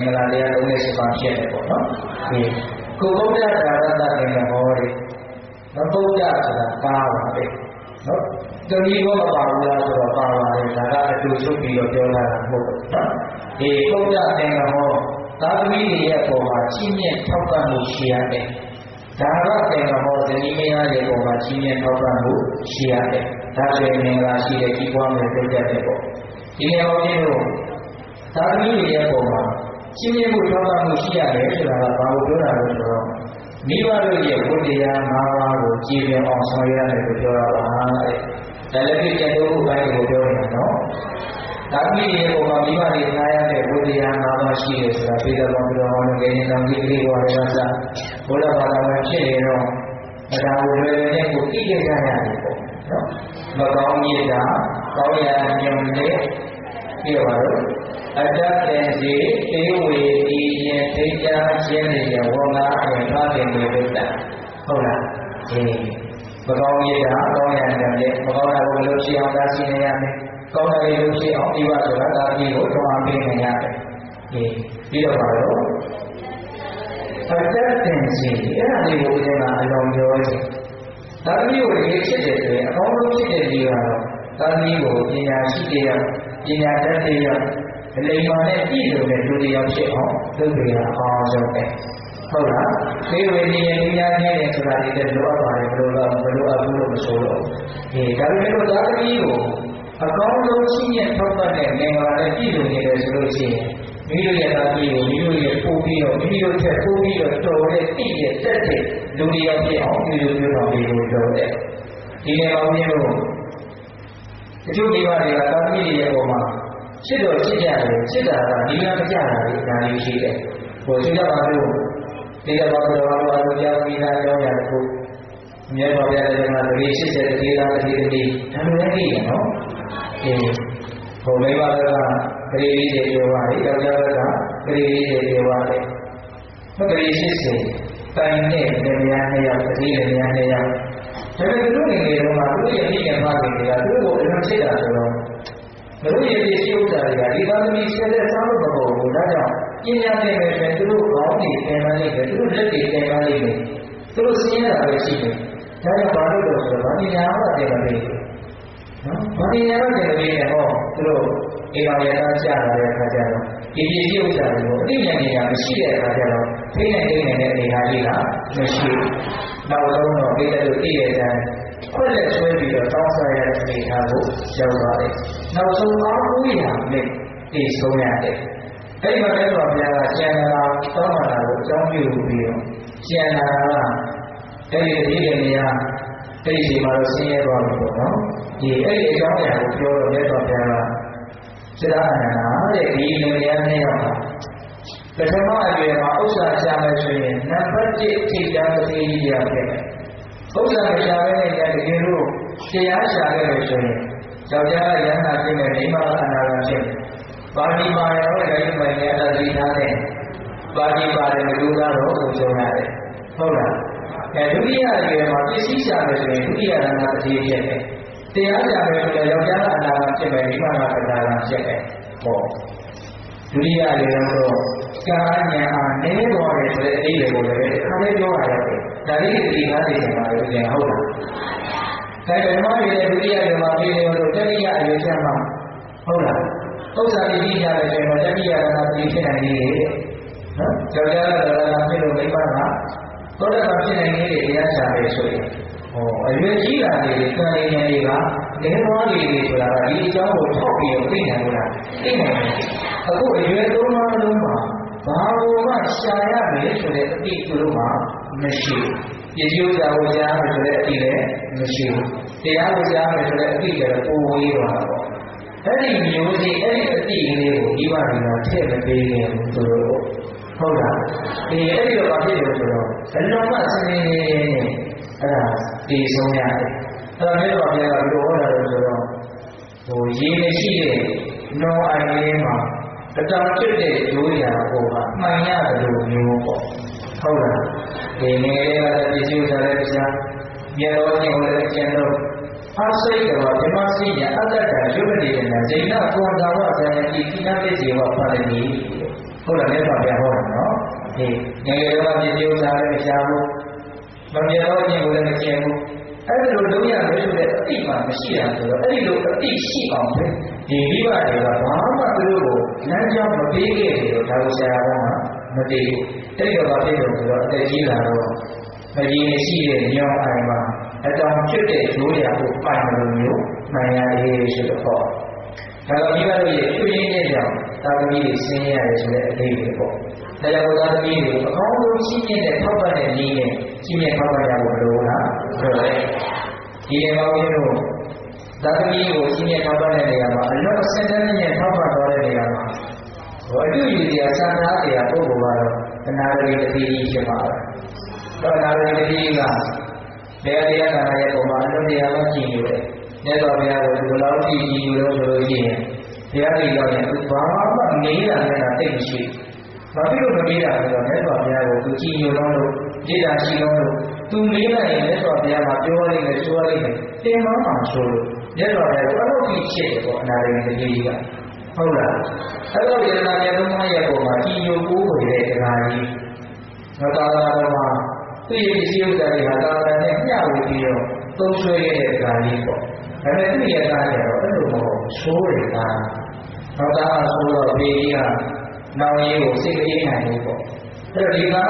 မင်္ဂလာတရားလုံးနဲ့စပါဖြစ်တယ်ပေါ့နော်ဒီကိုဗုဒ္ဓဒါရတသင်္ကဟောတယ်နော်ဗုဒ္ဓဆိုတာကားပါပဲနော်တတိဘောမပါဘူးလားဆိုတော့ပါပါတယ်ဒါကအတူချုပ်ပြီးတော့ပြောလာတာမဟုတ်ဘူးနော်ဒီဗုဒ္ဓသင်္ကဟောသာသမီတွေရဲ့ပုံမှာချင်းမြင့်ထောက်ပံ့မှုရှိရတယ်ဒါရသင်္ကဟောဇနီးမယားရဲ့ပုံမှာချင်းမြင့်ထောက်ပံ့မှုရှိရတယ်ဒါဆိုရင်မင်္ဂလာရှိတဲ့ကြီးပွားမယ်ပြုတ်တတ်တယ်ပေါ့ဒီနေရာမှာပြလို့သာသမီတွေရဲ့ပုံမှာ ရှင်းပြမှုထောက်ပံ့မှုရှိရတယ်ဆိုတာကဘာလို့ပြောတာလဲဆိုတော့မိဘတို့ရဲ့ဝိတရား၅ပါးကိုကြည်ပြအောင်ဆောင်ရွက်ရတယ်လို့ပြောတာပါတဲ့။ဒါလည်းပြည့်တဲ့ဘုရားကိုပြောနေတာနော်။ဒါမိရဲ့ပုံမှာမိဘတွေထားရတဲ့ဝိတရား၅ပါးရှိတယ်ဆိုတာပြည်တော်တော်တော်ဟောနေကြတဲ့ကိလေသာဝါဒစာဘုရားဘာသာဝင်ဖြစ်နေတော့အတာဝေရနဲ့ကိုသိခဲ့ကြရတယ်ပေါ့နော်။မကောင်းမြတ်တာကောင်းရာညုံတဲ့ ပြောပါတော့အတ္တတေစီသေဝေဒီယသိကြခြင်းရဲ့ဝငါအရင်ဖတ်တယ်လို့ပြောတာဟုတ်လားဒီမကောင်းရတာကောင်းရတယ်လေမကောင်းတာကိုဘယ်လိုရှိအောင်သာရှိနေရမလဲကောင်းတယ်လို့ရှိအောင်ဒီပါဆိုတာဒါအပြီးကိုတွန်းအားပေးနေရတယ်ဒီပြီးတော့ပါတော့အတ္တတေစီအဲ့ဒါလေးကိုဒီမှာအလုံးပြောချင်ဒါမျိုးကိုရေးဖြစ်တယ်ဆိုရင်အကောင်းဆုံးဖြစ်တဲ့ဒီကတော့ သာသမီကိုပညာရှိတဲ့ပညာတတ်တဲ့အလိမ္မာနဲ့ပြည့်စုံတဲ့လူတစ်ယောက်ဖြစ်အောင်လုပ်ကြရအောင်ဆုံးပဲဟုတ်လားသေဝေဒီယပညာနဲ့ဆိုတာဒီတဲ့လိုအပ်ပါတယ်ဘယ်လိုလဲဘယ်လိုအပ်ဘူးလို့မဆိုလို့ဒီဒါပေမဲ့သာသမီကိုအကောင်းဆုံးရှိမြတ်ထောက်ပံ့တဲ့မင်္ဂလာနဲ့ပြည့်စုံနေတယ်ဆိုလို့ရှိရင်မိတို့ရဲ့သားသမီးကိုမိတို့ရဲ့ပို့ပြီးတော့မိမိတို့ထက်ပို့ပြီးတော့တော်တဲ့တည်တဲ့တက်တဲ့လူတစ်ယောက်ဖြစ်အောင်ပြုလုပ်ပြောတော်ပြီးလို့ပြောတဲ့ဒီနေရာမှာ မျိုးအကျိုးဒီပါတွေကသာသမီရဲ့ပုံမှာချစ်တော်ချစ်ကြတယ်ချစ်တာကဒီလားမကြတာလေဒါလေးရှိတယ်ဟိုသိကြပါလို့ဒီကဘာလို့ဘာလို့အလိုကြောင့်ဒီလားကြောင်းရတယ်ကိုမြတ်စွာဘုရားရဲ့မှာတတိ80တဲ့ဒီလားတတိတတိဒါလိုလည်းသိရနော်အဲဟိုမိဘကကလေးလေးတွေပြောပါလေယောက်ျားကကလေးလေးတွေပြောပါလေမကလေး80တိုင်နဲ့နေရာနှစ်ယောက်တတိနေရာနှစ်ယောက် ဒါပေမဲ့သူတို့ငယ်ငယ်တုန်းကသူတို့ရဲ့အိမ်ကမှတွေကသူတို့ကိုအလွန်ချစ်တာဆိုတော့ဘလို့ရည်ရည်ရှိဥစ္စာတွေကဒီသာသမီဆက်လက်စားလို့မဟုတ်ဘူးဒါကြောင့်ပညာသင်မယ်ဆိုရင်သူတို့ခေါင်းတွေသင်ပါလိမ့်မယ်သူတို့လက်တွေသင်ပါလိမ့်မယ်သူတို့စဉ်းရတာပဲရှိတယ်ဒါကြောင့်ဘာလို့လဲဆိုတော့ဗာညာမှသင်ပါလိမ့်မယ်နော်ဗာညာမှသင်ပါလိမ့်မယ်ဟောသူတို့အိမ်တော်ရတာကြာလာတဲ့အခါကျတော့ဒီပစ္စည်းဥစ္စာတွေကိုအသိဉာဏ်ဉာဏ်မရှိတဲ့အခါကျတော့သိနေသိနေတဲ့အနေအထားကြီးကမရှိဘူး နောက်ဆုံးတော့ဒီလိုသိတဲ့တိုင်းခွက်လက်ဆွဲပြီးတော့တောင်းစားရတဲ့အနေအထားကိုရောက်သွားတယ်။နောက်ဆုံးအားကိုးရနဲ့တည်ဆုံးရတယ်။အဲဒီမှာလည်းတော့ဘုရားကကျန်တာတောင်းတာကိုအကြောင်းပြုပြီးတော့ကျန်တာကအဲဒီဒီတဲ့နေရာအဲဒီဒီမှာတော့ဆင်းရဲသွားပြီပေါ့နော်။ဒီအဲဒီအကြောင်းအရာကိုပြောတော့မြတ်စွာဘုရားကစိတ္တအနန္ဒာတဲ့ဒီလူရန်နဲ့ရောက်တာ ပထမအရွယ်မှာဥစ္စာရှာမယ်ဆိုရင်နံပါတ်1ထိပ်တန်းတစ်ကြီးရခဲ့တယ်။ဥစ္စာမရှာဘဲနဲ့တကယ်လို့တရားရှာခဲ့လို့ဆိုရင်ယောက်ျားကရဟန္တာဖြစ်မယ်မိန်းမကအနာဂတ်ဖြစ်မယ်။ပါဠိပါရောလည်းပိုင်ရတာသိထားတယ်။ပါဠိပါတယ်လူကတော့ကိုကျုံရတယ်။ဟုတ်လား။အဲဒုတိယအရွယ်မှာပစ္စည်းရှာမယ်ဆိုရင်ဒုတိယရဟန္တာတစ်ကြီးဖြစ်တယ်။တရားရှာမယ်ဆိုရင်ယောက်ျားကအနာဂတ်ဖြစ်မယ်မိန်းမကအနာဂတ်ဖြစ်တယ်။ဟော ဒုတိယလေတော့ကာညာအားနည်းသွားတယ်ဆိုတဲ့အဓိပ္ပာယ်ကိုလည်းအခါလေးပြောရရတယ်။ဒါလေးဒီကားသိတယ်မှာလည်းပြန်ဟုတ်လား။ဒါပေမဲ့ဒီဒုတိယလေမှာပြည်နေလို့တတိယအရွယ်ချက်မှာဟုတ်လား။ဥစ္စာပြည်ကြီးရတယ်ဆိုရင်တတိယကပြည်ဖြစ်နိုင်နေတယ်။နော်။ကြောက်ကြရတာကဖြစ်လို့မိမကသောတပန်ဖြစ်နိုင်နေတယ်တရားချတယ်ဆိုရင်ဟောအရွယ်ကြီးလာနေတယ်ကံရည်တွေကလဲသွားနေတယ်ဆိုတာကဒီအကြောင်းကိုထောက်ပြီးတော့သိနိုင်လို့လားသိနိုင်တယ် အခုအရွယ်သုံးပါးလုံးမှာဘာလို့မှရှာရမယ်ဆိုတဲ့အတိသူတို့မှာမရှိဘူးပြည့်စုံကြဖို့ကြားမယ်ဆိုတဲ့အတိလည်းမရှိဘူးတရားကိုကြားမယ်ဆိုတဲ့အတိလည်းပုံဝေးသွားတာပေါ့အဲ့ဒီမျိုးစီအဲ့ဒီအတိကလေးကိုဒီပါရင်တော့ထည့်မပေးခင်ဘူးသူတို့ဟုတ်လားဒီအဲ့ဒီတော့ဘာဖြစ်လဲဆိုတော့အလုံးမစနေနေအဲ့ဒါတည်ဆုံးရတယ်အဲ့ဒါမျိုးတော့ဘုရားကပြောဟောတာလို့ဆိုတော့ဟိုရေးမရှိတဲ့နောအိုင်လေးမှာ အတောင်ဖြစ်တဲ့ဒုရာကိုကမှန်ရတယ်လို့မျိုးပေါ့ဟုတ်လားဒီငယ်လေးကလည်းပြည့်စုံစားတဲ့တရားမြတ်တော်ရှင်ဟောတဲ့ကျင့်တော်အစိတ်တော်ဓမ္မစိညာအတ္တကယုတ်တိတနာဇိဏကွန်သာဝဇာယတိကိနာပိစေဝပါရမီဟုတ်လားလက်တော်ပြဟောတယ်နော်ဒီငယ်ငယ်တော့ပြည့်ပြည့်ဥစားလည်းမရှားဘူးမပြတ်တော့ခြင်းကိုလည်းမကျင်ဘူး အဲ့ဒီလိုလုံးရမယ်ဆိုတဲ့အတိမှမရှိတာဆိုတော့အဲ့ဒီလိုအတိရှိအောင်ပဲဒီမိဘတွေကဘာမှသူတို့ကိုလမ်းကြောင်းမပေးခဲ့တယ်လို့ဒါကိုဆရာကမသိဘူးအဲ့ဒီတော့ဘာဖြစ်လို့ဆိုတော့အသက်ကြီးလာတော့မကြီးရှိတဲ့ညောင်းအိုင်မှာအတောင်ဖြစ်တဲ့ဂျိုးရကိုပိုင်လို့မျိုးမှန်ရရေးဆိုတော့ဒါကမိဘတို့ရဲ့ချွေးရင်းတဲ့ကြောင့်သာသမီတွေဆင်းရဲရတယ်ဆိုတဲ့အသေးပဲပေါ့။ ဒါကြောင့်သာသမီတွေကိုအကောင်းဆုံးရှင်းပြတဲ့ထောက်ပံ့တဲ့နည်းနဲ့ရှင်းပြထောက်ပံ့ကြဖို့လိုလားဆိုတော့ဒီအမောင်းတို့သာသမီကိုရှင်းပြထောက်ပံ့တဲ့နေရာမှာအလွတ်စက်တဲ့နဲ့ထောက်ပံ့တော်တဲ့နေရာမှာဟောအတူယူတရားစံသားတရားပုဂ္ဂိုလ်ကတော့တဏှာတွေတတိကြီးဖြစ်ပါတော့။တော့နာရီတတိကြီးကတရားတရားနာရဲ့ပုံမှာအလွတ်တရားမှကြည့်နေတယ်။မြတ်စွာဘုရားကိုဒီလိုကြည့်ကြည့်လို့ဆိုလို့ရှိရင်တရားတွေရောက်ရင်သူဘာမှမေးတာနဲ့တိတ်မရှိ။ဘာ ဖြစ်လို့မမေးတာလဲဆိုတော့မြတ်စွာဘုရားကိုသူကြည်ညိုတော့လို့ကြည်တာရှိတော့လို့သူမေးလိုက်ရင်မြတ်စွာဘုရားကပြောလိုက်တယ်ဆိုလိုက်တယ်တင်မမှဆိုလို့မြတ်စွာဘုရားကအဲ့လိုကြီးဖြစ်တယ်ပေါ့အနာရိတတိကြီးကဟုတ်လားအဲ့လိုယန္တာမြတ်သုံးပါးရဲ့ပုံမှာကြည်ညိုကိုးဝေတဲ့တရားကြီးငါသာသာတော်မှာသူ့ရဲ့ပစ္စည်းဥစ္စာတွေဟာသာသာနဲ့မျှဝေပြီးတော့သုံးဆွဲရတဲ့တရားကြီးပေါ့ဒါပေမဲ့သူ့ရဲ့သားကျတော့အဲ့လိုမဟုတ်ဆိုးတယ်သားတော့သားဆိုတော့ဘေးကြီးက နောင်ရေးကိုစိတ်ကလေးနိုင်လို့ပေါ့အဲ့တော့ဒီသား